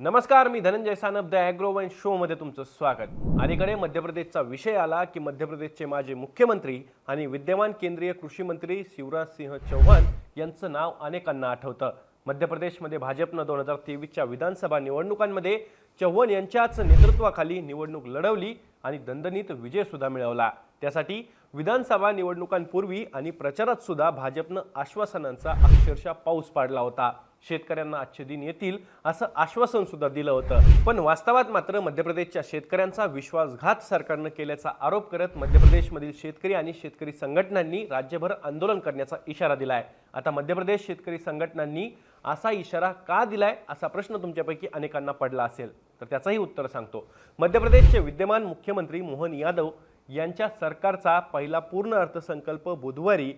नमस्कार मी Dhananjay Sanap the agro one शोमध्ये तुमचं स्वागत. अलीकडे मध्य प्रदेशचा विषय आला की मध्य प्रदेशचे माजी मुख्यमंत्री आणि विद्यमान केंद्रीय कृषी मंत्री शिवराज सिंह चौहान यांचं नाव अनेकांना आठवतं. मध्य प्रदेशमध्ये भाजपनं दोन हजार तेवीसच्या विधानसभा निवडणुकांमध्ये चौहान यांच्याच नेतृत्वाखाली निवडणूक लढवली आणि दणदणीत विजयसुद्धा मिळवला. त्यासाठी विधानसभा निवडणुकांपूर्वी आणि प्रचारात सुद्धा भाजपनं आश्वासनांचा अक्षरशः पाऊस पाडला होता. शेतकऱ्यांना आजचे दिन येतील असं आश्वासन सुद्धा दिलं होतं. पण वास्तवात मात्र मध्य प्रदेशच्या शेतकऱ्यांचा विश्वासघात सरकारनं केल्याचा आरोप करत मध्य प्रदेशमधील शेतकरी आणि शेतकरी संघटनांनी राज्यभर आंदोलन करण्याचा इशारा दिलाय. आता मध्य प्रदेश शेतकरी संघटनांनी असा इशारा का दिलाय असा प्रश्न तुमच्यापैकी अनेकांना पडला असेल. तर त्याचंही उत्तर सांगतो. मध्य प्रदेशचे विद्यमान मुख्यमंत्री मोहन यादव यांच्या सरकारचा पहिला पूर्ण अर्थसंकल्प बुधवारी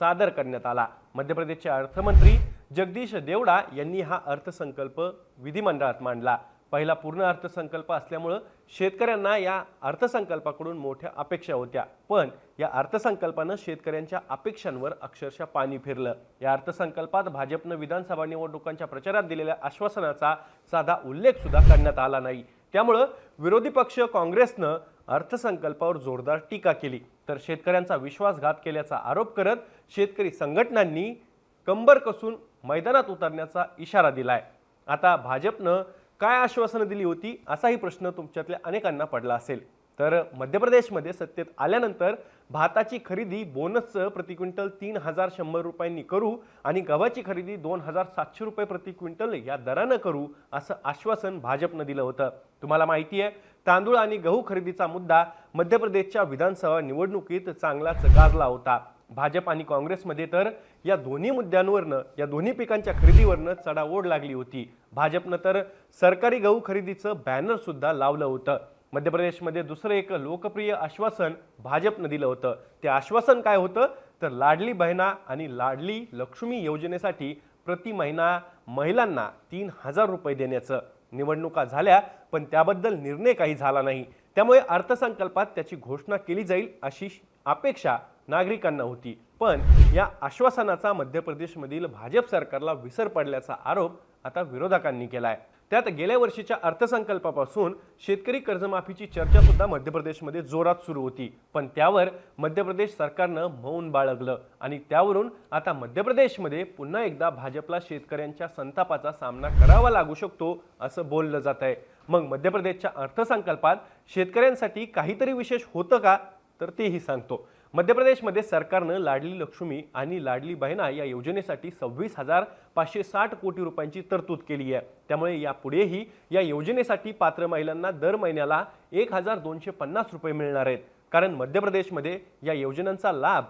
सादर करण्यात आला. मध्य प्रदेशचे अर्थमंत्री जगदीश देवडा यांनी हा अर्थसंकल्प विधिमंडळात मांडला. पहिला पूर्ण अर्थसंकल्प असल्यामुळं शेतकऱ्यांना या अर्थसंकल्पाकडून मोठ्या अपेक्षा होत्या. पण या अर्थसंकल्पानं शेतकऱ्यांच्या अपेक्षांवर अक्षरशः पाणी फिरलं. या अर्थसंकल्पात भाजपनं विधानसभा निवडणुकांच्या प्रचारात दिलेल्या आश्वासनाचा साधा उल्लेख सुद्धा करण्यात आला नाही. त्यामुळं विरोधी पक्ष काँग्रेसनं अर्थसंकल्पावर जोरदार टीका केली. तर शेतकऱ्यांचा विश्वासघात केल्याचा आरोप करत शेतकरी संघटनांनी कंबर कसून मैदानात उतरण्याचा इशारा दिलाय. आता भाजपनं काय आश्वासनं दिली होती असाही प्रश्न तुमच्यातल्या अनेकांना पडला असेल. तर मध्य प्रदेशमध्ये सत्तेत आल्यानंतर भाताची खरेदी बोनसचं प्रति क्विंटल तीन हजार शंभर रुपयांनी करू आणि गव्हाची खरेदी दोन हजार सातशे रुपये प्रति क्विंटल या दरानं करू असं आश्वासन भाजपनं दिलं होतं. तुम्हाला माहिती आहे तांदूळ आणि गहू खरेदीचा मुद्दा मध्य प्रदेशच्या विधानसभा निवडणुकीत चांगलाच गाजला होता. भाजप आणि काँग्रेसमध्ये तर या दोन्ही मुद्द्यांवरनं या दोन्ही पिकांच्या खरेदीवरनं चढाओढ लागली होती. भाजपनं तर सरकारी गहू खरेदीचं बॅनर सुद्धा लावलं होतं. मध्य प्रदेशमध्ये दुसरं एक लोकप्रिय आश्वासन भाजपनं दिलं होतं. ते आश्वासन काय होतं? तर लाडली बहिणा आणि लाडली लक्ष्मी योजनेसाठी प्रति महिना महिलांना तीन हजार रुपये देण्याचं. निवडणुका झाल्या पण त्याबद्दल निर्णय काही झाला नाही. त्यामुळे अर्थसंकल्पात त्याची घोषणा केली जाईल अशी अपेक्षा नागरिकांना होती. पण या आश्वासनाचा मध्य प्रदेशमधील भाजप सरकारला विसर पडल्याचा आरोप आता विरोधकांनी केला आहे त्यात गेल्या वर्षीच्या अर्थसंकल्पापासून शेतकरी कर्जमाफीची चर्चा सुद्धा मध्य प्रदेशमध्ये जोरात सुरू होती. पण त्यावर मध्य प्रदेश सरकारनं मौन बाळगलं आणि त्यावरून आता मध्य प्रदेशमध्ये पुन्हा एकदा भाजपला शेतकऱ्यांच्या संतापाचा सामना करावा लागू शकतो असं बोललं जात आहे. मग मध्य प्रदेशच्या अर्थसंकल्पात शेतकऱ्यांसाठी काहीतरी विशेष होतं का? तर तेही सांगतो. मध्य प्रदेशमध्ये सरकारनं लाडली लक्ष्मी आणि लाडली बहिणा या योजनेसाठी सव्वीस हजार पाचशे साठ कोटी रुपयांची तरतूद केली आहे. त्यामुळे यापुढेही या योजनेसाठी पात्र महिलांना दर महिन्याला एक हजार दोनशे पन्नास रुपये मिळणार आहेत. कारण मध्य प्रदेशमध्ये या योजनांचा लाभ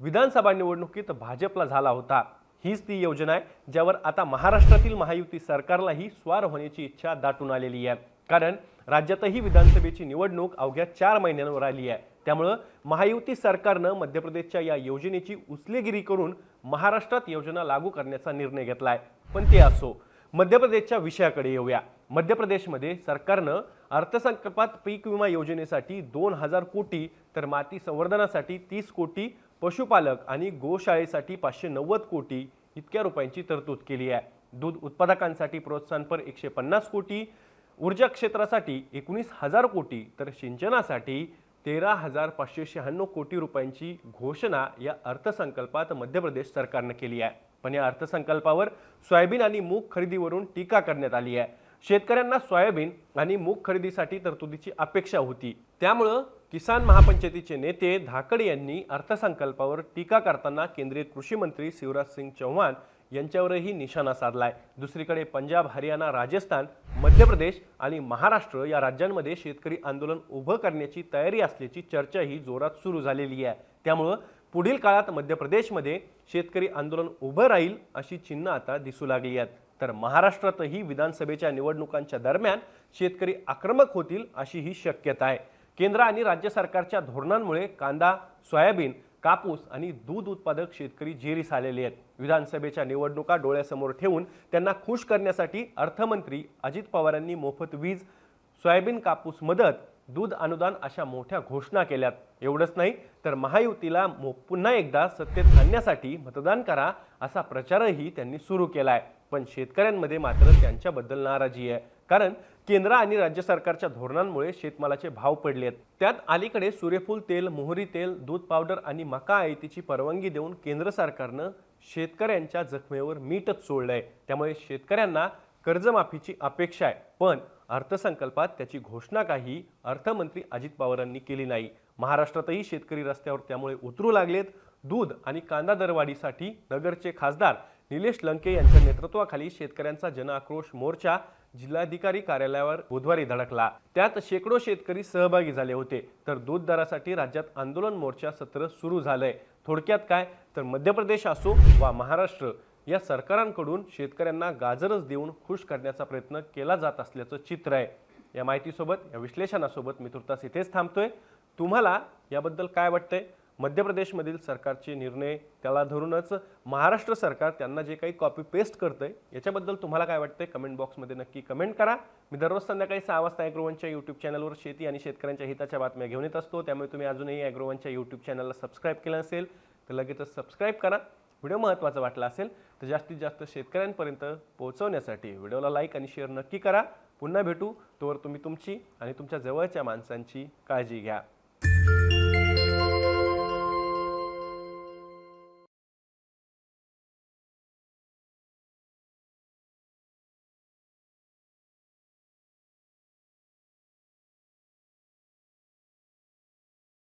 विधानसभा निवडणुकीत भाजपला झाला होता. हीच ती योजना आहे ज्यावर आता महाराष्ट्रातील महायुती सरकारलाही स्वार होण्याची इच्छा दाटून आलेली आहे. कारण राज्यातही विधानसभेची निवडणूक अवघ्या चार महिन्यांवर आली आहे. त्यामुळं महायुती सरकारनं मध्य प्रदेशच्या या योजनेची उचलेगिरी करून महाराष्ट्रात योजना लागू करण्याचा निर्णय घेतला आहे पण ते असो मध्य प्रदेशच्या विषयाकडे येऊया. मध्य प्रदेशमध्ये सरकारनं अर्थसंकल्पात पीक विमा योजनेसाठी दोन हजार कोटी तर माती संवर्धनासाठी तीस कोटी पशुपालक आणि गोशाळेसाठी पाचशे नव्वद कोटी इतक्या रुपयांची तरतूद केली आहे. दूध उत्पादकांसाठी प्रोत्साहनपर एकशे पन्नास कोटी ऊर्जा क्षेत्रासाठी एकोणीस हजार कोटी तर सिंचनासाठी तेरा हजार पाचशे शहाण्णव कोटी रुपयांची घोषणा या अर्थसंकल्पात मध्य प्रदेश सरकारनं केली आहे. पण या अर्थसंकल्पावर सोयाबीन आणि मूग खरेदीवरून टीका करण्यात आली आहे. शेतकऱ्यांना सोयाबीन आणि मूग खरेदीसाठी तरतुदीची अपेक्षा होती. त्यामुळं किसान महापंचायतीचे नेते धाकड यांनी अर्थसंकल्पावर टीका करताना केंद्रीय कृषी मंत्री शिवराज सिंग चौहान यांच्यावरही निशाणा साधलाय. दुसरीकडे पंजाब हरियाणा राजस्थान मध्य प्रदेश आणि महाराष्ट्र या राज्यांमध्ये शेतकरी आंदोलन उभं करण्याची तयारी असल्याची चर्चाही जोरात सुरू झालेली आहे. त्यामुळं पुढील काळात मध्य प्रदेशमध्ये शेतकरी आंदोलन उभं राहील अशी चिन्ह आता दिसू लागली आहेत. तर महाराष्ट्रातही विधानसभेच्या निवडणुकांच्या दरम्यान शेतकरी आक्रमक होतील अशी ही शक्यता आहे. केंद्र आणि राज्य सरकारच्या धोरणांमुळे कांदा सोयाबीन कापूस आणि दूध उत्पादक शेतकरी जेरीस आलेले आहेत. विधानसभेच्या निवडणुका डोळ्यासमोर ठेवून त्यांना खुश करण्यासाठी अर्थमंत्री अजित पवारांनी मोफत वीज सोयाबीन कापूस मदत दूध अनुदान अशा मोठ्या घोषणा केल्यात. एवढंच नाही तर महायुतीला मो- पुन्हा एकदा सत्तेत आणण्यासाठी मतदान करा असा प्रचारही त्यांनी सुरू केला आहे पण शेतकऱ्यांमध्ये मात्र त्यांच्याबद्दल नाराजी आहे. कारण केंद्र आणि राज्य सरकारच्या धोरणांमुळे शेतमालाचे भाव पडले आहेत. त्यात अलीकडे सूर्यफूल तेल मोहरी तेल दूध पावडर आणि मका आयातीची परवानगी देऊन केंद्र सरकारनं शेतकऱ्यांच्या जखमेवर मीठच सोडलंय त्यामुळे शेतकऱ्यांना कर्जमाफीची अपेक्षा आहे. पण अर्थसंकल्पात त्याची घोषणा काही अर्थमंत्री अजित पवारांनी केली नाही. महाराष्ट्रातही शेतकरी रस्त्यावर त्यामुळे उतरू लागलेत. दूध आणि कांदा दरवाढीसाठी नगरचे खासदार निलेश लंके यांच्या नेतृत्वाखाली शेतकऱ्यांचा जनआक्रोश मोर्चा जिल्हाधिकारी कार्यालयावर बुधवारी धडकला. त्यात शेकडो शेतकरी सहभागी झाले होते. तर दूध दरासाठी राज्यात आंदोलन मोर्चा सत्र सुरू झालंय. थोडक्यात काय? तर मध्य प्रदेश असो वा महाराष्ट्र या सरकारांकडून शेतकऱ्यांना गाजरच देऊन खुश करण्याचा प्रयत्न केला जात असल्याचं चित्र आहे. या माहितीसोबत या विश्लेषणासोबत मी तुर्तास इथेच थांबतोय. तुम्हाला याबद्दल काय वाटतंय? मध्य प्रदेशमधील सरकारचे निर्णय त्याला धरूनच महाराष्ट्र सरकार त्यांना जे काही कॉपी पेस्ट करतं आहे याच्याबद्दल तुम्हाला काय वाटतंय? कमेंट बॉक्समध्ये नक्की कमेंट करा. मी दररोज संध्याकाळी सहा वाजता ॲग्रोवनच्या यूट्यूब चॅनलवर शेती आणि शेतकऱ्यांच्या हिताच्या बातम्या घेऊन येत असतो. त्यामुळे तुम्ही अजूनही ॲग्रोवनच्या यूट्यूब चॅनलला सबस्क्राईब केलं असेल तर लगेचच सबस्क्राईब करा. व्हिडिओ महत्त्वाचा वाटला असेल तर जास्तीत जास्त शेतकऱ्यांपर्यंत पोहोचवण्यासाठी व्हिडिओला लाईक आणि शेअर नक्की करा. पुन्हा भेटू. तोवर तुम्ही तुमची आणि तुमच्या जवळच्या माणसांची काळजी घ्या.